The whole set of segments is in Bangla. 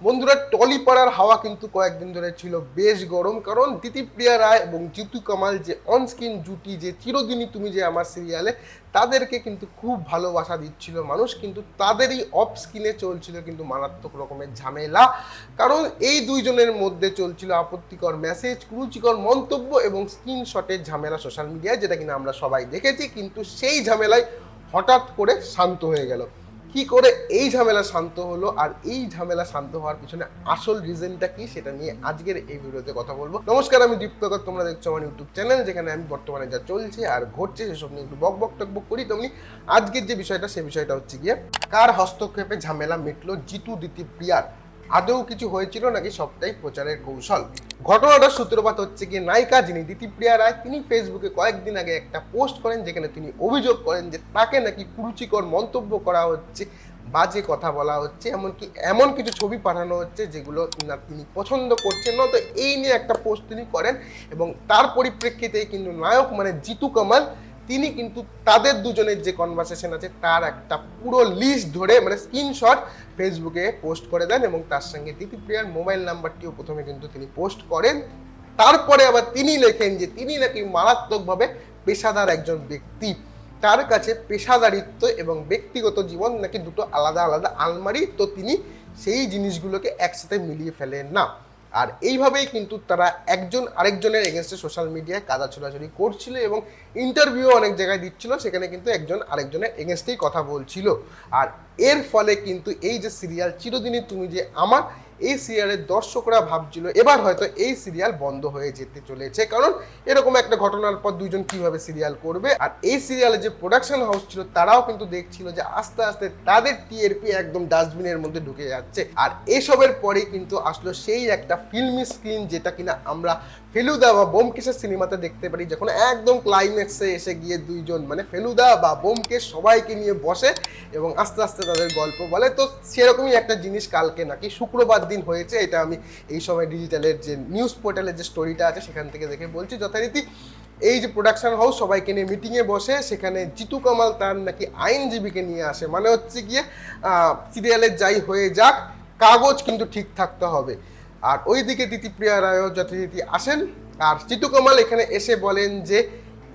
বন্ধুরা, টলিপাড়ার হাওয়া কিন্তু কয়েকদিন ধরে ছিল বেশ গরম। কারণ দিতিপ্রিয়া রায় এবং জিতু কামাল যে অনস্ক্রিন জুটি, যে চিরদিনই তুমি যে আমার সিরিয়ালে তাদেরকে কিন্তু খুব ভালোবাসা দিচ্ছিল মানুষ। কিন্তু তাদেরই অফ স্ক্রিনে চলছিল কিন্তু মারাত্মক রকমের ঝামেলা। কারণ এই দুইজনের মধ্যে চলছিল আপত্তিকর মেসেজ কুরুচিকর মন্তব্য এবং স্ক্রিনশটের ঝামেলা সোশ্যাল মিডিয়ায় যেটা কিনা আমরা সবাই দেখেছি। কিন্তু সেই ঝামেলায় হঠাৎ করে শান্ত হয়ে গেল। কি করে এই ঝামেলা শান্ত হলো আর এই ঝামেলা শান্ত হওয়ার পিছনে আসল রিজনটা কি সেটা নিয়ে আজকের এই ভিডিওতে কথা বলব। নমস্কার, আমি দীপ্তকর, তোমরা দেখছ আমার ইউটিউব চ্যানেল যেখানে আমি বর্তমানে যা চলছে আর ঘটছে সেসব নিয়ে একটু বক বক টক বক করি। তেমনি আজকের যে বিষয়টা, সে বিষয়টা হচ্ছে গিয়ে কার হস্তক্ষেপে ঝামেলা মিটলো জিতু দিতি প্রিয়ার? আদৌ কিছু হয়েছিল নাকি সবটাই প্রচারের কৌশল? ঘটনাটার সূত্রপাত হচ্ছে গিয়ে নায়িকা যিনি দিতিপ্রিয়া রায়, তিনি ফেসবুকে কয়েকদিন আগে একটা পোস্ট করেন যেখানে তিনি অভিযোগ করেন যে তাকে নাকি কুরুচিকর মন্তব্য করা হচ্ছে, বাজে কথা বলা হচ্ছে, এমনকি এমন কিছু ছবি পাঠানো হচ্ছে যেগুলো না তিনি পছন্দ করছেন না। তো এই নিয়ে একটা পোস্ট তিনি করেন এবং তার পরিপ্রেক্ষিতেই কিন্তু নায়ক মানে জিতু কামাল তিনি কিন্তু তাদের দুজনের যে কনভারসেশন আছে, তার একটা পুরো লিস্ট ধরে মানে স্ক্রিনশট ফেসবুকে পোস্ট করে দেন এবং তার সঙ্গে দিতিপ্রিয়ার মোবাইল নাম্বারটিও প্রথমে কিন্তু তিনি পোস্ট করেন। তারপরে আবার তিনি লেখেন যে, তিনি নাকি মারাত্মকভাবে পেশাদার একজন ব্যক্তি। তার কাছে পেশাদারিত্ব এবং ব্যক্তিগত জীবন নাকি দুটো আলাদা আলাদা আলমারি, তো তিনি সেই জিনিসগুলোকে একসাথে মিলিয়ে ফেলেন না। আর এইভাবেই কিন্তু তারা একজন আরেকজনের এগেনস্টে সোশ্যাল মিডিয়ায় কাদা ছোড়াছড়ি করছিল এবং ইন্টারভিউ অনেক জায়গায় দিচ্ছিল, সেখানে কিন্তু একজন আরেকজনের এগেনস্টেই কথা বলছিল। আর এর ফলে কিন্তু এই যে সিরিয়াল চিরদিনই তুমি যে আমার এই সিরিয়ালের দর্শকরা ভাবছিল এবার হয়তো এই সিরিয়াল বন্ধ হয়ে যেতে চলেছে। কারণ এরকম একটা ঘটনার পর দুইজন কীভাবে সিরিয়াল করবে? আর এই সিরিয়ালের যে প্রোডাকশন হাউস ছিল, তারাও কিন্তু দেখছিল যে আস্তে আস্তে তাদের টিএরপি একদম ডাস্টবিনের মধ্যে ঢুকে যাচ্ছে। আর এসবের পরেই কিন্তু আসলো সেই একটা ফিল্মি স্ক্রিন যেটা কিনা আমরা ফেলুদা বা বোমকেশের সিনেমাতে দেখতে পারি, যখন একদম ক্লাইম্যাক্সে এসে গিয়ে দুইজন মানে ফেলুদা বা বোমকেশ সবাইকে নিয়ে বসে এবং আস্তে আস্তে তাদের গল্প বলে। তো সেরকমই একটা জিনিস কালকে নাকি শুক্রবার দিন হয়েছে, এটা আমি এই সময় ডিজিটালের যে নিউজ পোর্টালের যে স্টোরিটা আছে, সেখান থেকে দেখে বলছি যথারীতি। এই যে প্রোডাকশন হাউস সবাইকে নিয়ে মিটিংয়ে বসে, সেখানে জিতু কামাল তার নাকি আইনজীবীকে নিয়ে আসে। মানে হচ্ছে গিয়ে সিরিয়ালের যাই হয়ে যাক, কাগজ কিন্তু ঠিক থাকতে হবে। আর ওইদিকে দিতিপ্রিয়া রায়ও যথারীতি আসেন। আর জিতু কামাল এখানে এসে বলেন যে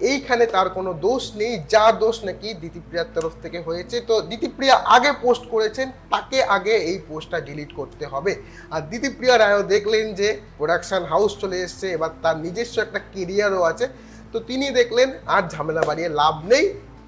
এইখানে তার কোনো দোষ নেই যা দোষ নাকি দিতিপ্রিয়ার তরফ থেকে হয়েছে। তো দিতিপ্রিয়া আগে পোস্ট করেছেন, তাকে আগে এই পোস্টটা ডিলিট করতে হবে। আর দিতিপ্রিয়া রায়ও দেখলেন যে প্রোডাকশান হাউস চলে এসছে, এবার তার নিজস্ব একটা কেরিয়ারও আছে। তো তিনি দেখলেন, আর ঝামেলা বাড়িয়ে লাভ নেই।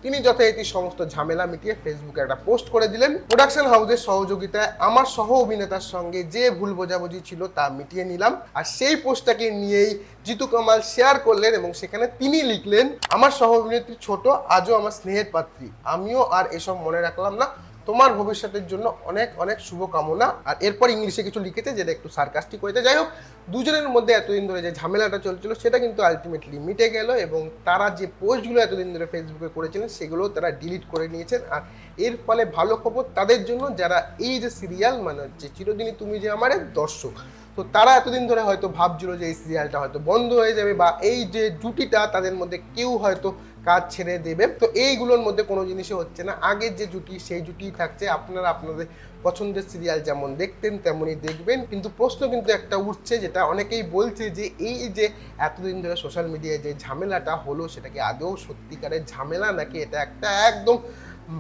তিনি যথারীতি সমস্ত ঝামেলা মিটিয়ে ফেসবুকে একটা পোস্ট করে দিলেন। প্রোডাকশন হাউসের সহযোগিতায় আমার সহ অভিনেতার সঙ্গে যে ভুল বোঝাবুঝি ছিল তা মিটিয়ে নিলাম। আর সেই পোস্টটাকে নিয়েই জিতু কামাল শেয়ার করলেন এবং সেখানে তিনি লিখলেন, আমার সহ অভিনেত্রী ছোট, আজও আমার স্নেহের পাত্রী। আমিও আর এসব মনে রাখলাম না। তোমার ভবিষ্যতের জন্য অনেক অনেক শুভকামনা। আর এরপর ইংলিশে কিছু লিখেছে যেটা একটু সার্কাস্টিক হয়েছে যাই হোক, দুজনের মধ্যে এতদিন ধরে যে ঝামেলাটা চলছিল, সেটা কিন্তু আলটিমেটলি মিটে গেল এবং তারা যে পোস্টগুলো এতদিন ধরে ফেসবুকে করেছিলেন সেগুলো তারা ডিলিট করে নিয়েছেন। আর এর ফলে ভালো খবর তাদের জন্য, যারা এই যে সিরিয়াল মানে হচ্ছে চিরদিনই তুমি যে আমার দর্শক, তো তারা এতদিন ধরে হয়তো ভাবছিল যে এই সিরিয়ালটা হয়তো বন্ধ হয়ে যাবে বা এই যে জুটিটা তাদের মধ্যে কেউ হয়তো কাজ ছেড়ে দেবে। তো এইগুলোর মধ্যে কোনো জিনিসই হচ্ছে না। আগের যে জুটি, সেই জুটি থাকছে। আপনারা আপনাদের পছন্দের সিরিয়াল যেমন দেখতেন, তেমনই দেখবেন। কিন্তু প্রশ্ন কিন্তু একটা উঠছে, যেটা অনেকেই বলছে যে, এই যে এতদিন ধরে সোশ্যাল মিডিয়ায় যে ঝামেলাটা হলো, সেটা কি আদৌ সত্যিকারের ঝামেলা? নাকি এটা একটা একদম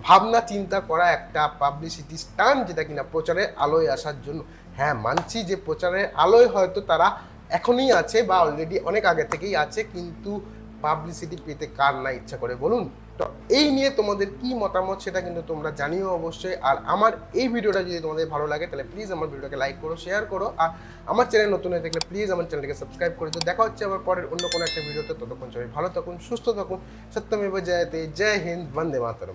ভাবনা, চিন্তা করা একটা পাবলিসিটি স্টান যেটা কিনা প্রচারের আলোয় আসার জন্য? হ্যাঁ মানছি যে প্রচারের আলোয় হয়তো তারা এখনই আছে বা অলরেডি অনেক আগে থেকেই আছে। কিন্তু পাবলিসিটি পেতে কার না ইচ্ছা করে? বলুন, তো এই নিয়ে তোমাদের কি মতামত সেটা কিন্তু তোমরা জানিও অবশ্যই। আর আমার এই ভিডিওটা যদি তোমাদের ভালো লাগে, তাহলে প্লিজ আমার ভিডিওটাকে লাইক করো শেয়ার করো। আর আমার চ্যানেল নতুন হয়ে থাকলে প্লিজ আমার চ্যানেলকে সাবস্ক্রাইব করে দিও। দেখা হচ্ছে আমার পরের অন্য কোনো একটা ভিডিওতে। ততক্ষণ সবাই ভালো থাকুন, সুস্থ থাকুন। সত্যমেব জয়তে, জয় হিন্দ, বন্দে মাতরম।